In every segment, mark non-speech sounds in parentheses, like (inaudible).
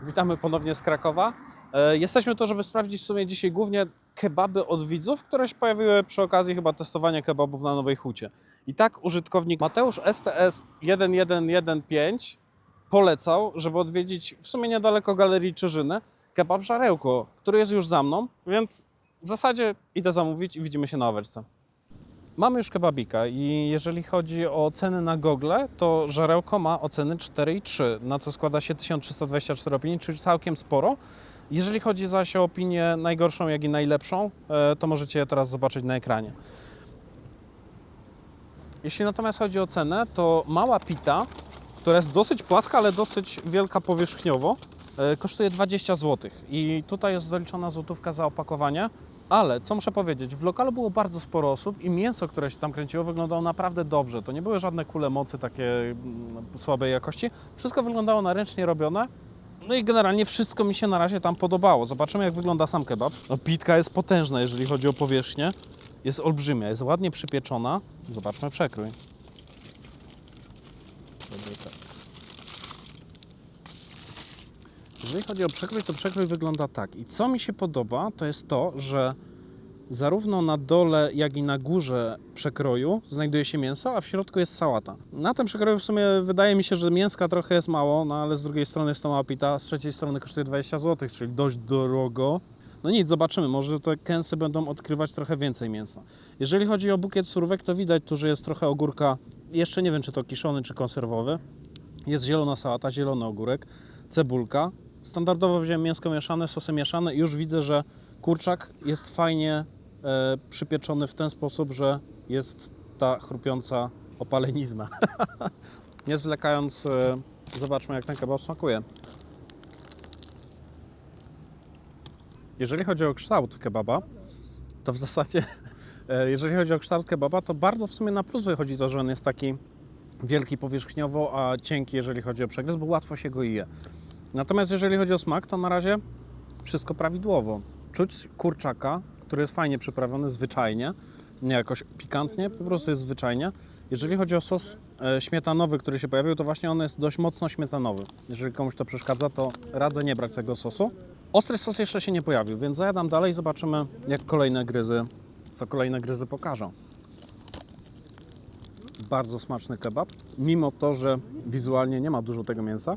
Witamy ponownie z Krakowa. E, Jesteśmy tu, żeby sprawdzić w sumie dzisiaj głównie kebaby od widzów, które się pojawiły przy okazji chyba testowania kebabów na Nowej Hucie. I tak użytkownik Mateusz STS 1115 polecał, żeby odwiedzić w sumie niedaleko Galerii Czyżyny kebab Żarełko, który jest już za mną, więc w zasadzie idę zamówić i widzimy się na awersce. Mamy już kebabika i jeżeli chodzi o ceny na Google, to żarełko ma oceny 4,3, na co składa się 1324 opinii, czyli całkiem sporo. Jeżeli chodzi zaś o opinię najgorszą, jak i najlepszą, e, to możecie je teraz zobaczyć na ekranie. Jeśli natomiast chodzi o cenę, to mała pita, która jest dosyć płaska, ale dosyć wielka powierzchniowo, e, kosztuje 20 zł. I tutaj jest zaliczona złotówka za opakowanie. Ale co muszę powiedzieć, w lokalu było bardzo sporo osób i mięso, które się tam kręciło, wyglądało naprawdę dobrze. To nie były żadne kule mocy takie mm, słabej jakości. Wszystko wyglądało na ręcznie robione. No i generalnie wszystko mi się na razie tam podobało. Zobaczymy, jak wygląda sam kebab. No, pitka jest potężna, jeżeli chodzi o powierzchnię. Jest olbrzymia, jest ładnie przypieczona. Zobaczmy przekrój. Tak. Jeżeli chodzi o przekrój, to przekrój wygląda tak. I co mi się podoba, to jest to, że zarówno na dole, jak i na górze przekroju znajduje się mięso, a w środku jest sałata. Na tym przekroju w sumie wydaje mi się, że mięska trochę jest mało, no ale z drugiej strony jest to mała pita, z trzeciej strony kosztuje 20 zł, czyli dość drogo. No nic, zobaczymy, może te kęsy będą odkrywać trochę więcej mięsa. Jeżeli chodzi o bukiet surówek, to widać tu, że jest trochę ogórka, jeszcze nie wiem, czy to kiszony, czy konserwowy. Jest zielona sałata, zielony ogórek, cebulka. Standardowo wziąłem mięsko mieszane, sosy mieszane i już widzę, że kurczak jest fajnie e, przypieczony w ten sposób, że jest ta chrupiąca opalenizna. (laughs) Nie zwlekając, e, zobaczmy jak ten kebab smakuje. Jeżeli chodzi o kształt kebaba, to w zasadzie, (laughs) e, jeżeli chodzi o kształt kebaba, to bardzo w sumie na plus wychodzi to, że on jest taki wielki powierzchniowo, a cienki, jeżeli chodzi o przegryz, bo łatwo się go je. Natomiast jeżeli chodzi o smak, to na razie wszystko prawidłowo. Czuć kurczaka, który jest fajnie przyprawiony, zwyczajnie, nie jakoś pikantnie, po prostu jest zwyczajnie. Jeżeli chodzi o sos e, śmietanowy, który się pojawił, to właśnie on jest dość mocno śmietanowy. Jeżeli komuś to przeszkadza, to radzę nie brać tego sosu. Ostry sos jeszcze się nie pojawił, więc zajadam dalej i zobaczymy, jak kolejne gryzy, co kolejne gryzy pokażą. Bardzo smaczny kebab, mimo to, że wizualnie nie ma dużo tego mięsa,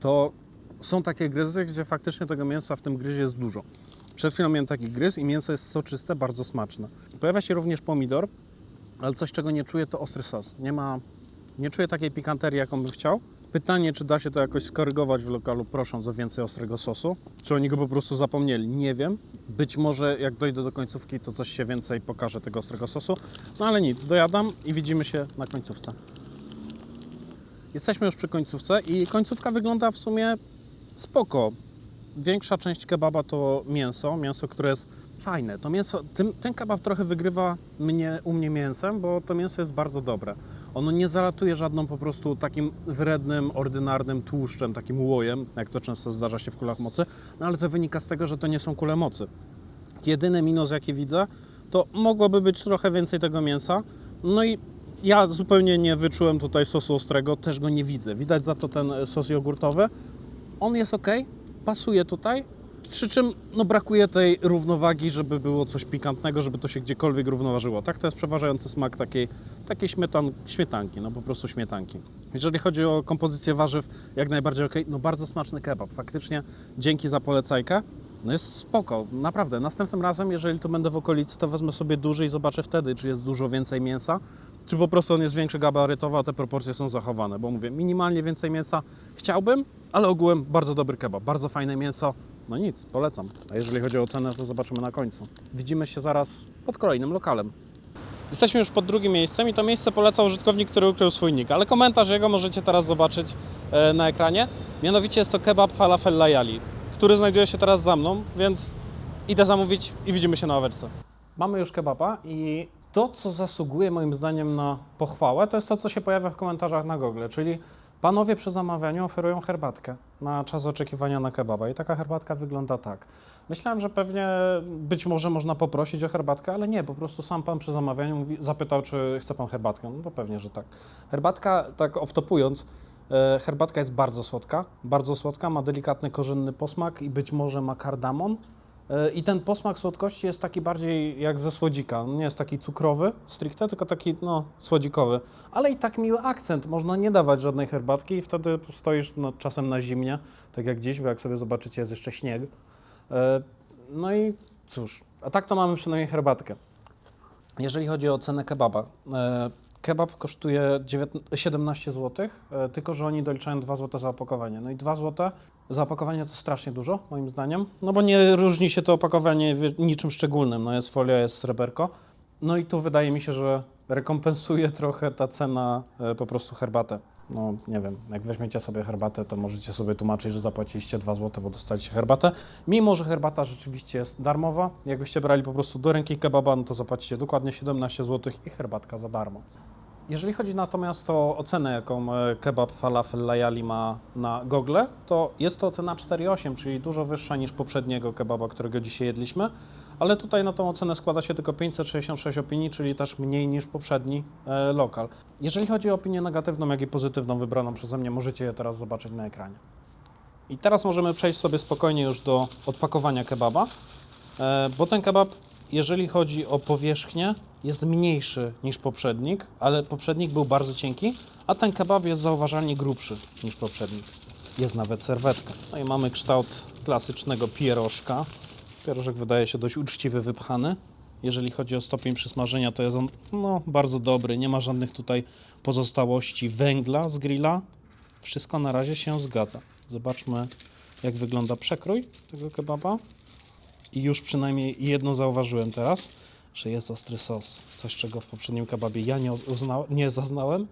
to są takie gryzy, gdzie faktycznie tego mięsa w tym gryzie jest dużo. Przed chwilą miałem taki gryz i mięso jest soczyste, bardzo smaczne. Pojawia się również pomidor, ale coś, czego nie czuję, to ostry sos. Nie ma, nie czuję takiej pikanterii, jaką bym chciał. Pytanie, czy da się to jakoś skorygować w lokalu, prosząc o więcej ostrego sosu? Czy oni go po prostu zapomnieli? Nie wiem. Być może jak dojdę do końcówki, to coś się więcej pokaże tego ostrego sosu. No ale nic, dojadam i widzimy się na końcówce. Jesteśmy już przy końcówce i końcówka wygląda w sumie spoko. Większa część kebaba to mięso, mięso, które jest fajne. To mięso, ten, ten kebab trochę wygrywa mnie, u mnie mięsem, bo to mięso jest bardzo dobre. Ono nie zalatuje żadną po prostu takim wrednym, ordynarnym tłuszczem, takim łojem, jak to często zdarza się w kulach mocy, no ale to wynika z tego, że to nie są kule mocy. Jedyny minus, jaki widzę, to mogłoby być trochę więcej tego mięsa. No i ja zupełnie nie wyczułem tutaj sosu ostrego, też go nie widzę. Widać za to ten sos jogurtowy. On jest ok, pasuje tutaj. Przy czym no, brakuje tej równowagi, żeby było coś pikantnego, żeby to się gdziekolwiek równoważyło. Tak, to jest przeważający smak takiej, takiej śmietan, śmietanki, no po prostu śmietanki. Jeżeli chodzi o kompozycję warzyw, jak najbardziej ok. No bardzo smaczny kebab. Faktycznie dzięki za polecajkę. No jest spoko, naprawdę. Następnym razem, jeżeli tu będę w okolicy, to wezmę sobie duży i zobaczę wtedy, czy jest dużo więcej mięsa, czy po prostu on jest większy gabarytowo, a te proporcje są zachowane. Bo mówię, minimalnie więcej mięsa chciałbym, ale ogółem bardzo dobry kebab, bardzo fajne mięso. No nic, polecam. A jeżeli chodzi o cenę, to zobaczymy na końcu. Widzimy się zaraz pod kolejnym lokalem. Jesteśmy już pod drugim miejscem i to miejsce polecał użytkownik, który ukrył swój nick, ale komentarz jego możecie teraz zobaczyć e, na ekranie. Mianowicie jest to kebab falafel layali, który znajduje się teraz za mną, więc idę zamówić i widzimy się na aweczce. Mamy już kebaba i to, co zasługuje moim zdaniem na pochwałę, to jest to, co się pojawia w komentarzach na Google, czyli panowie przy zamawianiu oferują herbatkę na czas oczekiwania na kebaba i taka herbatka wygląda tak. Myślałem, że pewnie być może można poprosić o herbatkę, ale nie, po prostu sam pan przy zamawianiu mówi, zapytał, czy chce pan herbatkę. No to pewnie, że tak. Herbatka, tak off-topując, E, Herbatka jest bardzo słodka, bardzo słodka, ma delikatny korzenny posmak i być może ma kardamon. E, I ten posmak słodkości jest taki bardziej jak ze słodzika. Nie jest taki cukrowy stricte, tylko taki no, słodzikowy. Ale i tak miły akcent. Można nie dawać żadnej herbatki i wtedy stoisz no, czasem na zimnie, tak jak dziś, bo jak sobie zobaczycie jest jeszcze śnieg. E, No i cóż, a tak to mamy przynajmniej herbatkę. Jeżeli chodzi o cenę kebaba, e, kebab kosztuje 19, 17 zł, e, tylko że oni doliczają 2 zł za opakowanie. No i 2 zł za opakowanie to strasznie dużo, moim zdaniem, no bo nie różni się to opakowanie niczym szczególnym. No jest folia, jest sreberko. No i tu wydaje mi się, że rekompensuje trochę ta cena e, po prostu herbatę. No nie wiem, jak weźmiecie sobie herbatę, to możecie sobie tłumaczyć, że zapłaciliście 2 zł, bo dostaliście herbatę. Mimo, że herbata rzeczywiście jest darmowa, jakbyście brali po prostu do ręki kebaba, no to zapłacicie dokładnie 17 zł i herbatka za darmo. Jeżeli chodzi natomiast o ocenę, jaką e, kebab falafel layali ma na Google, to jest to ocena 4,8, czyli dużo wyższa niż poprzedniego kebaba, którego dzisiaj jedliśmy, ale tutaj na tą ocenę składa się tylko 566 opinii, czyli też mniej niż poprzedni e, lokal. Jeżeli chodzi o opinię negatywną, jak i pozytywną wybraną przeze mnie, możecie je teraz zobaczyć na ekranie. I teraz możemy przejść sobie spokojnie już do odpakowania kebaba, e, bo ten kebab, jeżeli chodzi o powierzchnię, jest mniejszy niż poprzednik, ale poprzednik był bardzo cienki, a ten kebab jest zauważalnie grubszy niż poprzednik. Jest nawet serwetka. No i mamy kształt klasycznego pierożka. Pierożek wydaje się dość uczciwy, wypchany. Jeżeli chodzi o stopień przysmażenia, to jest on no, bardzo dobry. Nie ma żadnych tutaj pozostałości węgla z grilla. Wszystko na razie się zgadza. Zobaczmy, jak wygląda przekrój tego kebaba. I już przynajmniej jedno zauważyłem teraz, że jest ostry sos. Coś, czego w poprzednim kebabie ja nie, uzna, nie zaznałem.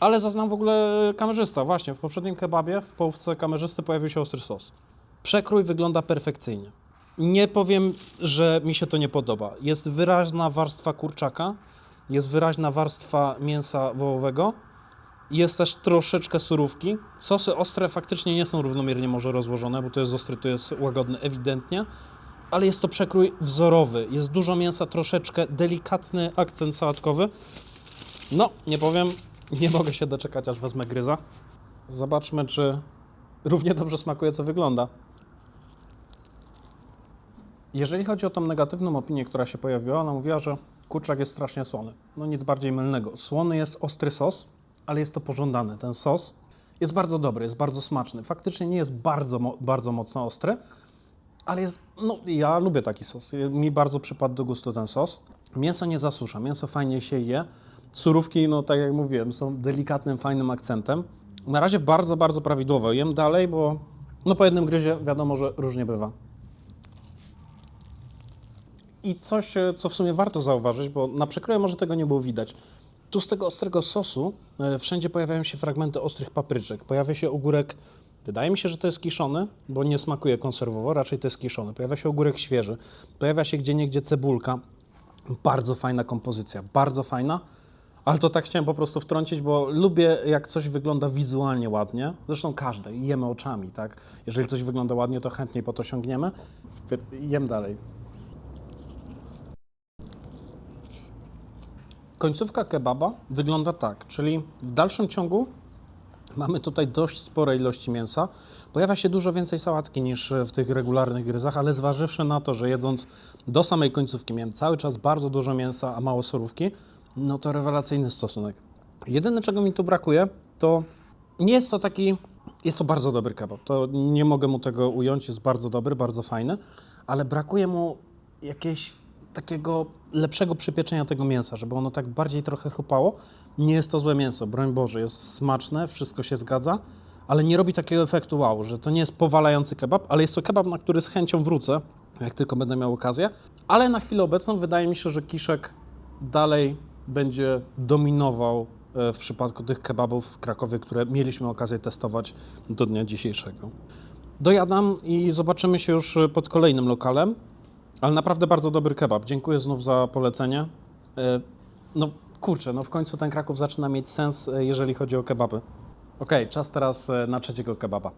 Ale zaznał w ogóle kamerzysta. Właśnie, w poprzednim kebabie w połówce kamerzysty pojawił się ostry sos. Przekrój wygląda perfekcyjnie. Nie powiem, że mi się to nie podoba. Jest wyraźna warstwa kurczaka, jest wyraźna warstwa mięsa wołowego, jest też troszeczkę surówki. Sosy ostre faktycznie nie są równomiernie może rozłożone, bo to jest ostry, to jest łagodny ewidentnie, ale jest to przekrój wzorowy. Jest dużo mięsa, troszeczkę delikatny akcent sałatkowy. No, nie powiem, (laughs) nie mogę się doczekać, aż wezmę gryza. Zobaczmy, czy równie dobrze smakuje, co wygląda. Jeżeli chodzi o tą negatywną opinię, która się pojawiła, ona mówiła, że kurczak jest strasznie słony. No nic bardziej mylnego. Słony jest ostry sos, ale jest to pożądane. Ten sos jest bardzo dobry, jest bardzo smaczny. Faktycznie nie jest bardzo, bardzo mocno ostry, ale jest, no ja lubię taki sos. Mi bardzo przypadł do gustu ten sos. Mięso nie zasusza, mięso fajnie się je. Surówki, no tak jak mówiłem, są delikatnym, fajnym akcentem. Na razie bardzo, bardzo prawidłowo. Jem dalej, bo no po jednym gryzie wiadomo, że różnie bywa. I coś, e, co w sumie warto zauważyć, bo na przekroju może tego nie było widać. Tu z tego ostrego sosu e, wszędzie pojawiają się fragmenty ostrych papryczek. Pojawia się ogórek, wydaje mi się, że to jest kiszony, bo nie smakuje konserwowo, raczej to jest kiszony. Pojawia się ogórek świeży, pojawia się gdzieniegdzie cebulka. Bardzo fajna kompozycja, bardzo fajna. Ale to tak chciałem po prostu wtrącić, bo lubię jak coś wygląda wizualnie ładnie. Zresztą każde, jemy oczami, tak? Jeżeli coś wygląda ładnie, to chętniej po to sięgniemy. Jem dalej. Końcówka kebaba wygląda tak, czyli w dalszym ciągu mamy tutaj dość spore ilości mięsa. Pojawia się dużo więcej sałatki niż w tych regularnych gryzach, ale zważywszy na to, że jedząc do samej końcówki miałem cały czas bardzo dużo mięsa, a mało surówki, no to rewelacyjny stosunek. Jedyne czego mi tu brakuje, to nie jest to taki, jest to bardzo dobry kebab, to nie mogę mu tego ująć, jest bardzo dobry, bardzo fajny, ale brakuje mu jakieś takiego lepszego przypieczenia tego mięsa, żeby ono tak bardziej trochę chrupało. Nie jest to złe mięso, broń Boże, jest smaczne, wszystko się zgadza, ale nie robi takiego efektu wow, że to nie jest powalający kebab, ale jest to kebab, na który z chęcią wrócę, jak tylko będę miał okazję. Ale na chwilę obecną wydaje mi się, że kiszek dalej będzie dominował e, w przypadku tych kebabów w Krakowie, które mieliśmy okazję testować do dnia dzisiejszego. Dojadam i zobaczymy się już pod kolejnym lokalem. Ale naprawdę bardzo dobry kebab. Dziękuję znów za polecenie. E, No kurczę, no w końcu ten Kraków zaczyna mieć sens, e, jeżeli chodzi o kebaby. Okej, czas teraz e, na trzeciego kebaba.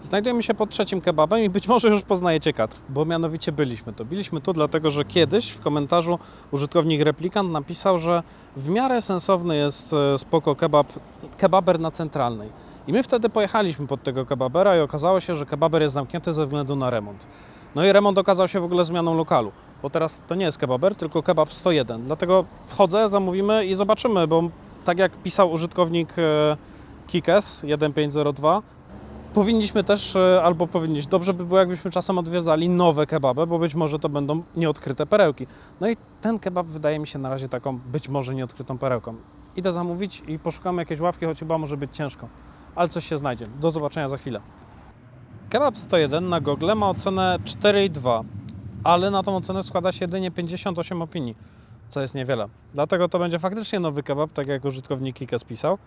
Znajdujemy się pod trzecim kebabem i być może już poznajecie kadr, bo mianowicie byliśmy tu. Byliśmy tu dlatego, że kiedyś w komentarzu użytkownik replikant napisał, że w miarę sensowny jest spoko kebab, kebaber na centralnej. I my wtedy pojechaliśmy pod tego kebabera i okazało się, że kebaber jest zamknięty ze względu na remont. No i remont okazał się w ogóle zmianą lokalu, bo teraz to nie jest kebaber, tylko kebab 101. Dlatego wchodzę, zamówimy i zobaczymy, bo tak jak pisał użytkownik e, Kikes 1502, powinniśmy też, e, albo powinniśmy, dobrze by było, jakbyśmy czasem odwiedzali nowe kebaby, bo być może to będą nieodkryte perełki. No i ten kebab wydaje mi się na razie taką być może nieodkrytą perełką. Idę zamówić i poszukamy jakiejś ławki, choć chyba może być ciężko, ale coś się znajdzie. Do zobaczenia za chwilę. Kebab 101 na Google ma ocenę 4,2, ale na tą ocenę składa się jedynie 58 opinii, co jest niewiele. Dlatego to będzie faktycznie nowy kebab, tak jak użytkownik Kikes pisał.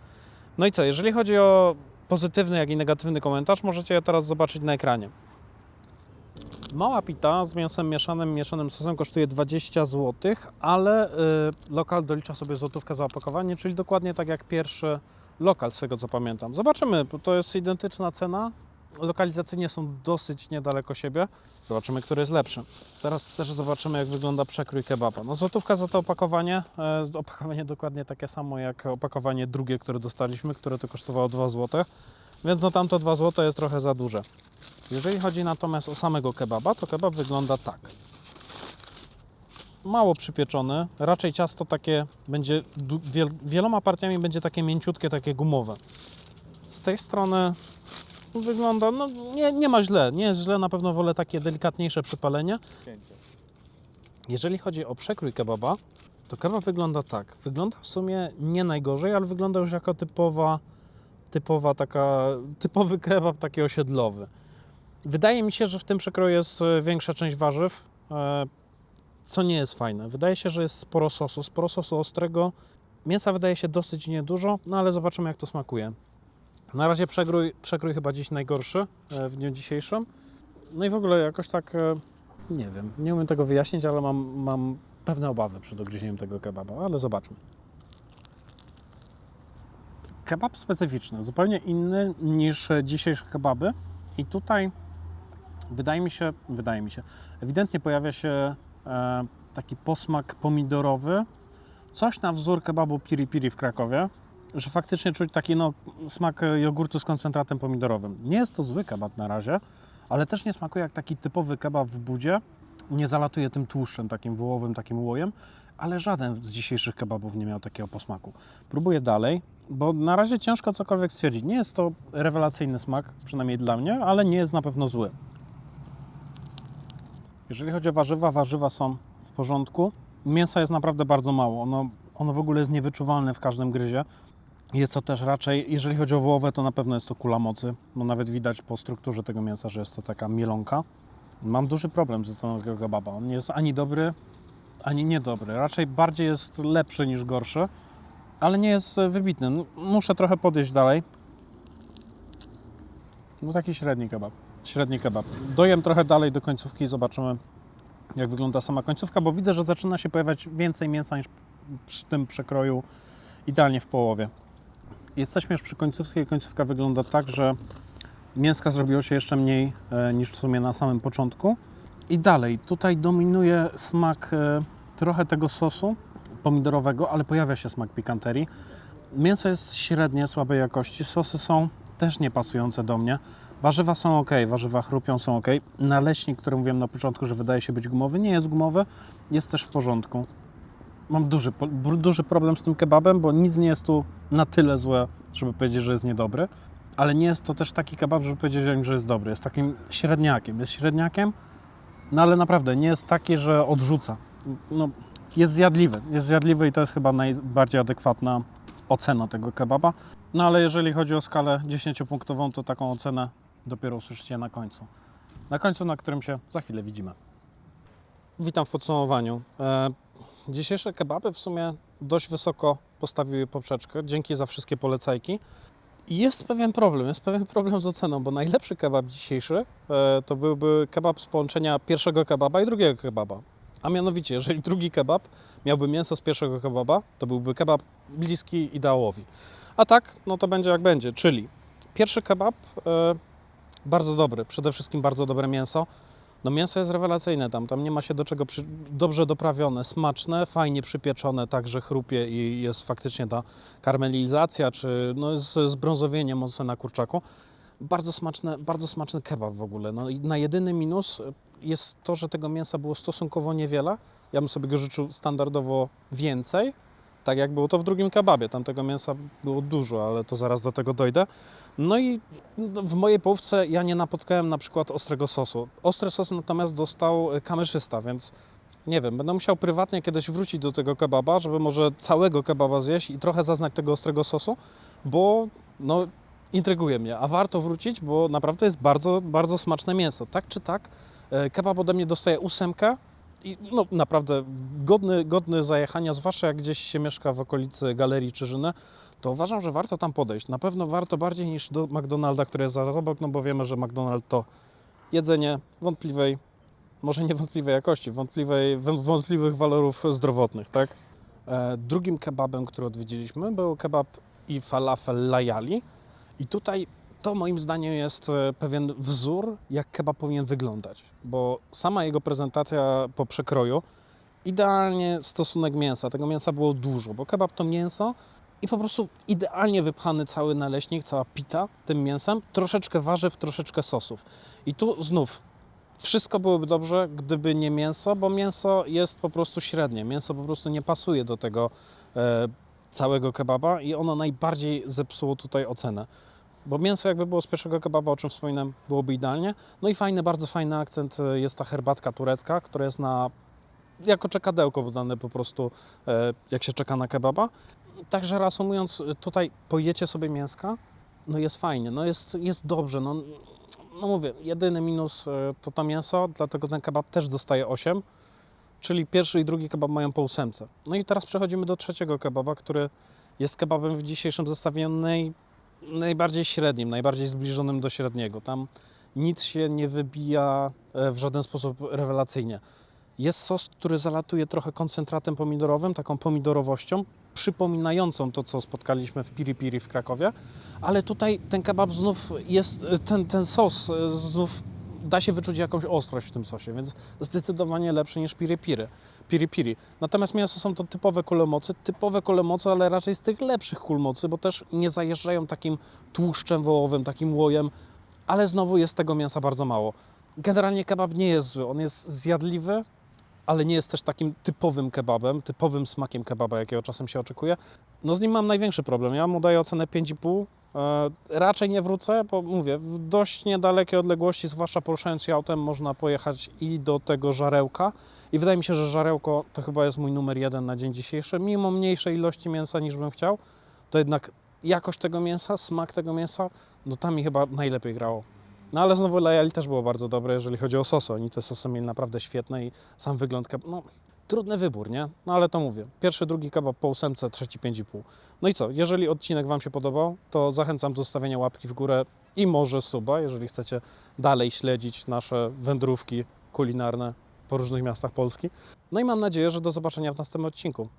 No i co, jeżeli chodzi o pozytywny, jak i negatywny komentarz, możecie je teraz zobaczyć na ekranie. Mała pita z mięsem mieszanym, mieszanym sosem kosztuje 20 zł, ale y, lokal dolicza sobie złotówkę za opakowanie, czyli dokładnie tak jak pierwszy lokal, z tego co pamiętam. Zobaczymy, bo to jest identyczna cena. Lokalizacyjnie są dosyć niedaleko siebie. Zobaczymy, który jest lepszy. Teraz też zobaczymy, jak wygląda przekrój kebaba. No złotówka za to opakowanie. E, opakowanie dokładnie takie samo jak opakowanie drugie, które dostaliśmy, które to kosztowało 2 zł. Więc no tamto 2 zł jest trochę za duże. Jeżeli chodzi natomiast o samego kebaba, to kebab wygląda tak. Mało przypieczony, raczej ciasto takie będzie, wieloma partiami będzie takie mięciutkie, takie gumowe. Z tej strony wygląda, no nie, nie ma źle, nie jest źle, na pewno wolę takie delikatniejsze przypalenie. Jeżeli chodzi o przekrój kebaba, to kebab wygląda tak. Wygląda w sumie nie najgorzej, ale wygląda już jako typowa, typowa taka, typowy kebab taki osiedlowy. Wydaje mi się, że w tym przekroju jest e, większa część warzyw, e, co nie jest fajne. Wydaje się, że jest sporo sosu, sporo sosu ostrego. Mięsa wydaje się dosyć niedużo, no ale zobaczymy jak to smakuje. Na razie przekrój, przekrój chyba dziś najgorszy e, w dniu dzisiejszym. No i w ogóle jakoś tak, e, nie wiem, nie umiem tego wyjaśnić, ale mam, mam pewne obawy przed dogryzieniem tego kebaba, ale zobaczmy. Kebab specyficzny, zupełnie inny niż dzisiejsze kebaby i tutaj wydaje mi się, wydaje mi się, ewidentnie pojawia się e, taki posmak pomidorowy, coś na wzór kebabu piri piri w Krakowie, że faktycznie czuć taki no, smak e, jogurtu z koncentratem pomidorowym. Nie jest to zły kebab na razie, ale też nie smakuje jak taki typowy kebab w budzie. Nie zalatuje tym tłuszczem, takim wołowym, takim łojem, ale żaden z dzisiejszych kebabów nie miał takiego posmaku. Próbuję dalej, bo na razie ciężko cokolwiek stwierdzić. Nie jest to rewelacyjny smak, przynajmniej dla mnie, ale nie jest na pewno zły. Jeżeli chodzi o warzywa, warzywa są w porządku. Mięsa jest naprawdę bardzo mało. Ono, ono w ogóle jest niewyczuwalne w każdym gryzie. Jest to też raczej, jeżeli chodzi o wołowe, to na pewno jest to kula mocy, bo nawet widać po strukturze tego mięsa, że jest to taka mielonka. Mam duży problem ze ceną tego kebaba. On nie jest ani dobry, ani niedobry. Raczej bardziej jest lepszy niż gorszy, ale nie jest e, wybitny. No, Muszę trochę podejść dalej. No taki średni kebab. Średni kebab. Dojem trochę dalej do końcówki i zobaczymy, jak wygląda sama końcówka, bo widzę, że zaczyna się pojawiać więcej mięsa niż przy tym przekroju idealnie w połowie. Jesteśmy już przy końcówce i końcówka wygląda tak, że mięska zrobiło się jeszcze mniej e, niż w sumie na samym początku. I dalej, tutaj dominuje smak e, trochę tego sosu pomidorowego, ale pojawia się smak pikanterii. Mięso jest średnie, słabej jakości, sosy są też niepasujące do mnie. Warzywa są ok, warzywa chrupią są ok. Naleśnik, który mówiłem na początku, że wydaje się być gumowy, nie jest gumowy, jest też w porządku. Mam duży, duży problem z tym kebabem, bo nic nie jest tu na tyle złe, żeby powiedzieć, że jest niedobry, ale nie jest to też taki kebab, żeby powiedzieć, że jest dobry. Jest takim średniakiem. Jest średniakiem, no ale naprawdę nie jest taki, że odrzuca. No, jest zjadliwy. Jest zjadliwy i to jest chyba najbardziej adekwatna ocena tego kebaba. No ale jeżeli chodzi o skalę 10-punktową, to taką ocenę dopiero usłyszycie na końcu. Na końcu, na którym się za chwilę widzimy. Witam w podsumowaniu. Dzisiejsze kebaby w sumie dość wysoko postawiły poprzeczkę. Dzięki za wszystkie polecajki. Jest pewien problem, jest pewien problem z oceną, bo najlepszy kebab dzisiejszy e, to byłby kebab z połączenia pierwszego kebaba i drugiego kebaba. A mianowicie, jeżeli drugi kebab miałby mięso z pierwszego kebaba, to byłby kebab bliski ideałowi. A tak, no to będzie jak będzie, czyli pierwszy kebab e, Bardzo dobry, przede wszystkim bardzo dobre mięso. No mięso jest rewelacyjne tam, tam nie ma się do czego, przy... dobrze doprawione, smaczne, fajnie przypieczone, tak że chrupie i jest faktycznie ta karmelizacja, czy no jest zbrązowienie mocne na kurczaku. Bardzo smaczne, bardzo smaczny kebab w ogóle. No na jedyny minus jest to, że tego mięsa było stosunkowo niewiele. Ja bym sobie go życzył standardowo więcej, tak jak było to w drugim kebabie. Tam tego mięsa było dużo, ale to zaraz do tego dojdę. No i w mojej połówce ja nie napotkałem na przykład ostrego sosu. Ostry sos natomiast dostał kamerzysta, więc nie wiem, będę musiał prywatnie kiedyś wrócić do tego kebaba, żeby może całego kebaba zjeść i trochę zaznać tego ostrego sosu, bo no intryguje mnie, a warto wrócić, bo naprawdę jest bardzo, bardzo smaczne mięso. Tak czy tak, e, kebab ode mnie dostaje ósemkę i no naprawdę godny, godny zajechania, zwłaszcza jak gdzieś się mieszka w okolicy Galerii Czyżyny, to uważam, że warto tam podejść. Na pewno warto bardziej niż do McDonalda, który jest zaraz obok, no bo wiemy, że McDonald to jedzenie wątpliwej, może nie wątpliwej jakości, wątpliwej, wą- wątpliwych walorów zdrowotnych, tak? E, drugim kebabem, który odwiedziliśmy, był kebab i falafel layali. I tutaj to moim zdaniem jest e, pewien wzór, jak kebab powinien wyglądać, bo sama jego prezentacja po przekroju, idealnie stosunek mięsa, tego mięsa było dużo, bo kebab to mięso i po prostu idealnie wypchany cały naleśnik, cała pita tym mięsem, troszeczkę warzyw, troszeczkę sosów. I tu znów wszystko byłoby dobrze, gdyby nie mięso, bo mięso jest po prostu średnie. Mięso po prostu nie pasuje do tego e, całego kebaba i ono najbardziej zepsuło tutaj ocenę. Bo mięso jakby było z pierwszego kebaba, o czym wspominam, byłoby idealnie. No i fajny, bardzo fajny akcent e, jest ta herbatka turecka, która jest na jako czekadełko podane po prostu, e, jak się czeka na kebaba. Także reasumując, tutaj pojecie sobie mięska, no jest fajnie, no jest, jest dobrze, no, no mówię, jedyny minus e, to to mięso, dlatego ten kebab też dostaje 8, czyli pierwszy i drugi kebab mają po ósemce. No i teraz przechodzimy do trzeciego kebaba, który jest kebabem w dzisiejszym zestawieniu najbardziej średnim, najbardziej zbliżonym do średniego. Tam nic się nie wybija e, w żaden sposób rewelacyjnie. Jest sos, który zalatuje trochę koncentratem pomidorowym, taką pomidorowością, przypominającą to, co spotkaliśmy w Piri Piri w Krakowie, ale tutaj ten kebab znów jest, ten, ten sos e, znów da się wyczuć jakąś ostrość w tym sosie, więc zdecydowanie lepszy niż Piri Piri. Piri Piri. Natomiast mięso są to typowe kulemocy, typowe kulemocy, ale raczej z tych lepszych kulmocy, bo też nie zajeżdżają takim tłuszczem wołowym, takim łojem, ale znowu jest tego mięsa bardzo mało. Generalnie kebab nie jest zły, on jest zjadliwy, ale nie jest też takim typowym kebabem, typowym smakiem kebaba, jakiego czasem się oczekuje. No z nim mam największy problem. Ja mu daję ocenę 5,5. E, raczej nie wrócę, bo mówię, w dość niedalekie odległości, zwłaszcza poruszając się autem, można pojechać i do tego żarełka. I wydaje mi się, że żarełko to chyba jest mój numer jeden na dzień dzisiejszy. Mimo mniejszej ilości mięsa niż bym chciał, to jednak jakość tego mięsa, smak tego mięsa, no tam mi chyba najlepiej grało. No ale znowu Lajali też było bardzo dobre, jeżeli chodzi o sosy. Oni te sosy mieli naprawdę świetne i sam wygląd no trudny wybór, nie? No ale to mówię. Pierwszy, drugi kebab po ósemce, trzeci 5,5. No i co? Jeżeli odcinek Wam się podobał, to zachęcam do zostawienia łapki w górę i może suba, jeżeli chcecie dalej śledzić nasze wędrówki kulinarne po różnych miastach Polski. No i mam nadzieję, że do zobaczenia w następnym odcinku.